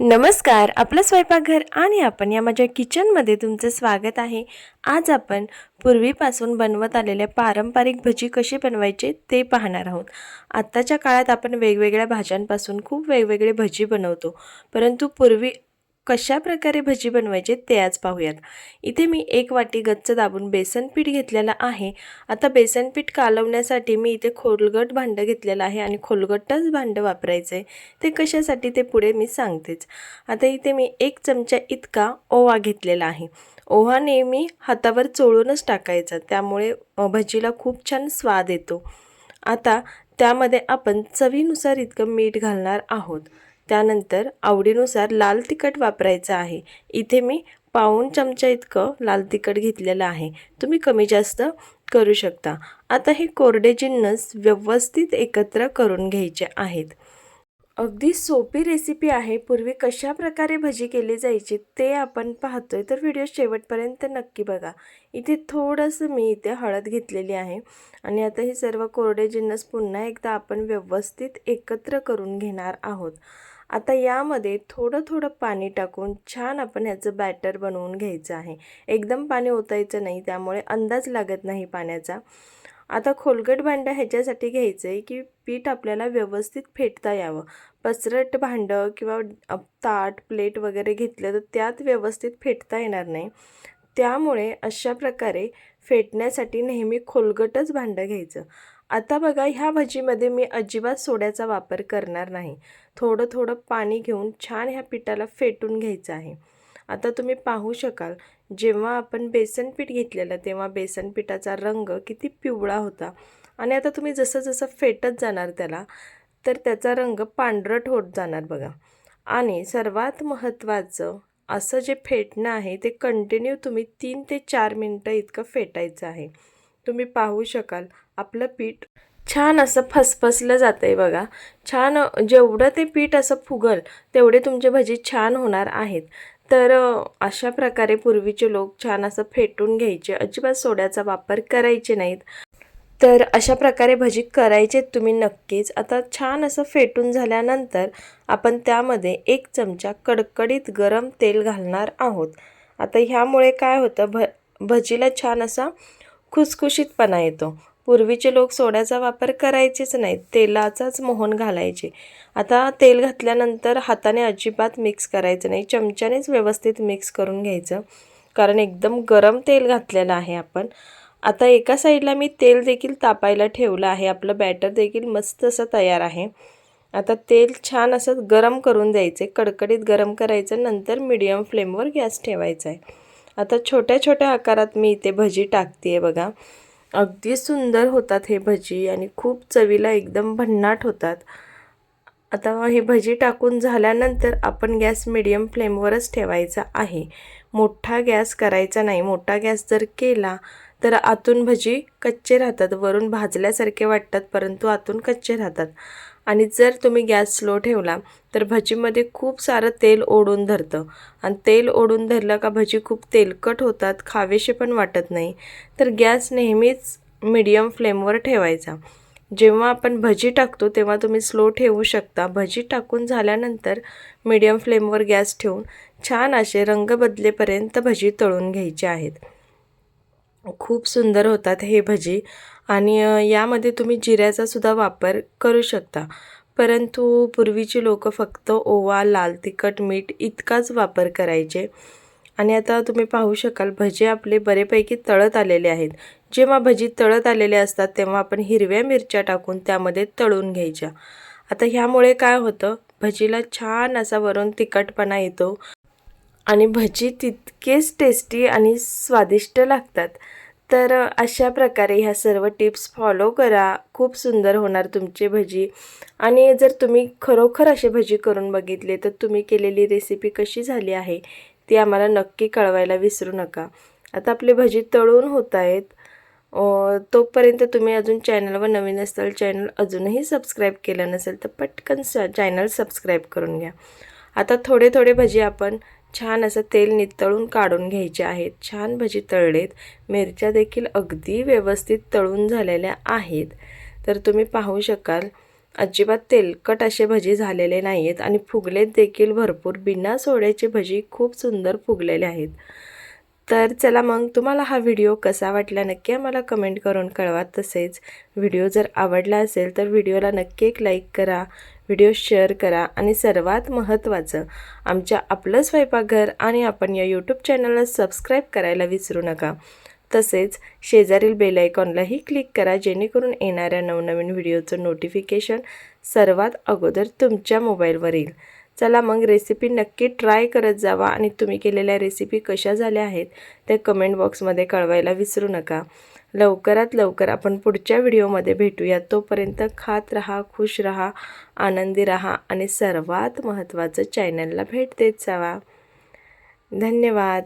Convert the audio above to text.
नमस्कार आपलं स्वयंपाकघर आणि आपण या माझ्या किचनमध्ये तुमचं स्वागत आहे. आज आपण पूर्वीपासून बनवत आलेल्या पारंपरिक भजी कशी बनवायचे ते पाहणार आहोत. आत्ताच्या काळात आपण वेगवेगळ्या भाज्यांपासून खूप वेगवेगळे भजी बनवतो. परंतु पूर्वी कशा प्रकारे भजी बनवायचे ते आज पाहूयात. इथे मी एक वाटी गच्च दाबून बेसन पीठ घेतलेलं आहे. आता बेसन पीठ कालवण्यासाठी मी इथे खोलगट भांडं घेतलेलं आहे आणि खोलगटच भांडं वापरायचं आहे ते कशासाठी ते पुढे मी सांगतेच. आता इथे मी एक चमचा इतका ओवा घेतलेला आहे. ओवा नेहमी हातावर चोळूनच टाकायचा. त्यामुळे भजीला खूप छान स्वाद येतो. आता त्यामध्ये आपण चवीनुसार इतकं मीठ घालणार आहोत. त्यानंतर आवडीनुसार लाल तिखट वापरायचं आहे. इथे मी पाऊण चमचा इतकं लाल तिखट घेतलेलं आहे. तुम्ही कमी जास्त करू शकता. आता हे कोरडे जिन्नस व्यवस्थित एकत्र करून घ्यायचे आहेत. अगदी सोपी रेसिपी आहे. पूर्वी कशा प्रकारे भजी केली जायची ते आपण पाहतोय. तर व्हिडिओ शेवटपर्यंत नक्की बघा. इथे थोडंसं मी इथे हळद घेतलेली आहे. आणि आता हे सर्व कोरडे जिन्नस पुन्हा एकदा आपण व्यवस्थित एकत्र करून घेणार आहोत. आता यामध्ये थोडं थोडं पाणी टाकून छान आपण ह्याचं बॅटर बनवून घ्यायचं आहे. एकदम पाणी ओतायचं नाही त्यामुळे अंदाज लागत नाही पाण्याचा. आता खोलगट भांडं ह्याच्यासाठी घ्यायचं आहे की पीठ आपल्याला व्यवस्थित फेटता यावं. पसरट भांडं किंवा ताट प्लेट वगैरे घेतलं तर त्यात व्यवस्थित फेटता येणार नाही. त्यामुळे अशा प्रकारे फेटण्यासाठी नेहमी खोलगटच भांडं घ्यायचं. आता बघा ह्या भजीमध्ये मी अजिबात सोड्याचा वापर करणार नाही. थोडं थोडं पाणी घेऊन छान ह्या पिठाला फेटून घ्यायचं आहे. आता तुम्ही पाहू शकाल जेव्हा आपण बेसन पीठ घेतलेलं तेव्हा बेसन पिठाचा रंग किती पिवळा होता. आणि आता तुम्ही जसं जसं फेटत जाणार त्याला तर त्याचा रंग पांढरट होत जाणार बघा. आणि सर्वात महत्त्वाचं असं जे फेटणं आहे ते कंटिन्यू तुम्ही तीन ते चार मिनटं इतकं फेटायचं आहे. तुम्ही पाहू शकाल आपलं पीठ छान असं फसफसलं जातं आहे बघा. छान जेवढं ते पीठ असं फुगल तेवढे तुमचे भजी छान होणार आहेत. तर अशा प्रकारे पूर्वीचे लोक छान असं फेटून घ्यायचे. अजिबात सोड्याचा वापर करायचे नाहीत. तर अशा प्रकारे भजी करायचे तुम्ही नक्कीच. आता छान असं फेटून झाल्यानंतर आपण त्यामध्ये एक चमचा कडकडीत गरम तेल घालणार आहोत. आता ह्यामुळे काय होतं भ भजीला छान असा खुसखुशीतपणा येतो. पूर्वीचे लोक सोड्याचा वापर करायचेच नाहीत तेलाचाच मोहन घालायचे. आता तेल घातल्यानंतर हाताने अजिबात मिक्स करायचं नाही चमच्यानेच व्यवस्थित मिक्स करून घ्यायचं. कारण एकदम गरम तेल घातलेलं आहे आपण. आता एका साईडला मी तेल देखील तापायला ठेवलं आहे आपलं बॅटर देखील मस्त असं तयार आहे. आता तेल छान असं गरम करून द्यायचे कडकडीत गरम करायचं नंतर मीडियम फ्लेमवर गॅस ठेवायचा आहे. आता छोट्या छोट्या आकारात मी इथे भजी टाकते आहे बघा. अगदी सुंदर होतात हे भजी आणि खूप चवीला एकदम भन्नाट होतात. आता हे भजी टाकून झाल्यानंतर आपण गॅस मिडियम फ्लेमवरच ठेवायचा आहे. मोठा गॅस करायचा नाही. मोठा गॅस जर केला तर आतून भजी कच्चे राहतात. वरून भाजल्यासारखे वाटतात परंतु आतून कच्चे राहतात. आणि जर तुम्ही गॅस स्लो ठेवला तर भजीमध्ये खूप सारं तेल ओढून धरतं. आणि तेल ओढून धरलं का भजी खूप तेलकट होतात खावेशी पण वाटत नाही. तर गॅस नेहमीच मीडियम फ्लेमवर ठेवायचा. जेव्हा आपण भजी टाकतो तेव्हा तुम्ही स्लो ठेवू शकता. भजी टाकून झाल्यानंतर मीडियम फ्लेमवर गॅस ठेवून छान असे रंग बदलेपर्यंत भजी तळून घ्यायचे आहेत. खूप सुंदर होतात हे भजी. आणि यामध्ये तुम्ही जिऱ्याचा सुद्धा वापर करू शकता. परंतु पूर्वीची लोक फक्त ओवा लाल तिखट मीठ इतकाच वापर करायचे. आणि आता तुम्ही पाहू शकाल भजे आपले बरेपैकी तळत आलेले आहेत. जेव्हा भजी तळत आलेले असतात तेव्हा आपण हिरव्या मिरच्या टाकून त्यामध्ये तळून घ्यायच्या. आता ह्यामुळे काय होतं? भजीला छान असा वरून तिखटपणा येतो आणि भजी तितकेच टेस्टी आणि स्वादिष्ट लागतात. तर अशा प्रकारे ह्या सर्व टिप्स फॉलो करा. खूप सुंदर होणार तुमचे भजी. आणि जर तुम्ही खरोखर असे भजी करून बघितले तर तुम्ही केलेली रेसिपी कशी झाली आहे ती आम्हाला नक्की कळवायला विसरू नका. आता आपले भजी तळून होत आहेत. तोपर्यंत तुम्ही अजून चॅनलवर नवीन असाल चॅनल अजूनही सबस्क्राईब केलं नसेल तर पटकन स चॅनल सबस्क्राईब करून घ्या. आता थोडे थोडे भजी आपण छान असं तेल नितळून काढून घ्यायचे आहेत. छान भजी तळलेत. मिरच्या देखील अगदी व्यवस्थित तळून झालेल्या आहेत. तर तुम्ही पाहू शकाल अजिबात तेलकट असे भजी झालेले नाही आहेत आणि फुगलेत देखील भरपूर. बिना सोड्याचे भजी खूप सुंदर फुगलेले आहेत. तर चला मग तुम्हाला हा व्हिडिओ कसा वाटला नक्की आम्हाला कमेंट करून कळवा. तसेच व्हिडिओ जर आवडला असेल तर व्हिडिओला नक्की एक लाईक करा. व्हिडिओ शेअर करा आणि सर्वात महत्त्वाचं आमच्या आपलं स्वयंपाकघर आणि आपण या यूट्यूब चॅनलला सबस्क्राईब करायला विसरू नका. तसेच शेजारील बेल आयकॉनलाही क्लिक करा जेणेकरून येणाऱ्या नवनवीन व्हिडिओचं नोटिफिकेशन सर्वात अगोदर तुमच्या मोबाईलवर येईल चला मग रेसिपी नक्की ट्राय करत जावा आणि तुम्ही केलेल्या रेसिपी कशा झाल्या आहेत त्या कमेंट बॉक्समध्ये कळवायला विसरू नका. लवकरात लवकर आपण पुढच्या व्हिडिओमध्ये भेटूया. तोपर्यंत खात रहा खुश रहा आनंदी रहा आणि सर्वात महत्त्वाचं चॅनलला भेट देत जावा. धन्यवाद.